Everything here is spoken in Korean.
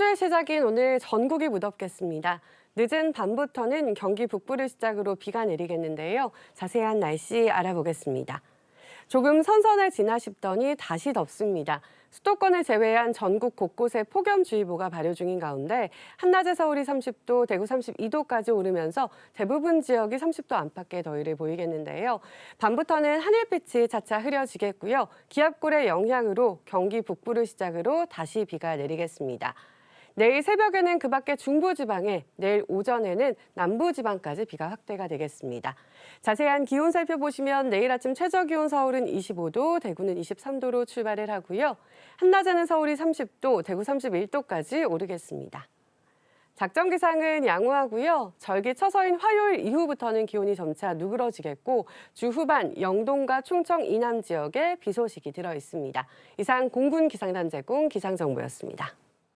주의 시작인 오늘 전국이 무덥겠습니다. 늦은 밤부터는 경기 북부를 시작으로 비가 내리겠는데요. 자세한 날씨 알아보겠습니다. 조금 선선해지나 싶더니 다시 덥습니다. 수도권을 제외한 전국 곳곳에 폭염주의보가 발효 중인 가운데 한낮에 서울이 30도, 대구 32도까지 오르면서 대부분 지역이 30도 안팎의 더위를 보이겠는데요. 밤부터는 하늘빛이 차차 흐려지겠고요. 기압골의 영향으로 경기 북부를 시작으로 다시 비가 내리겠습니다. 내일 새벽에는 그 밖에 중부지방에, 내일 오전에는 남부지방까지 비가 확대가 되겠습니다. 자세한 기온 살펴보시면 내일 아침 최저 기온 서울은 25도, 대구는 23도로 출발을 하고요. 한낮에는 서울이 30도, 대구 31도까지 오르겠습니다. 작전 기상은 양호하고요. 절기 처서인 화요일 이후부터는 기온이 점차 누그러지겠고 주 후반 영동과 충청 이남 지역에 비 소식이 들어 있습니다. 이상 공군 기상단 제공 기상 정보였습니다.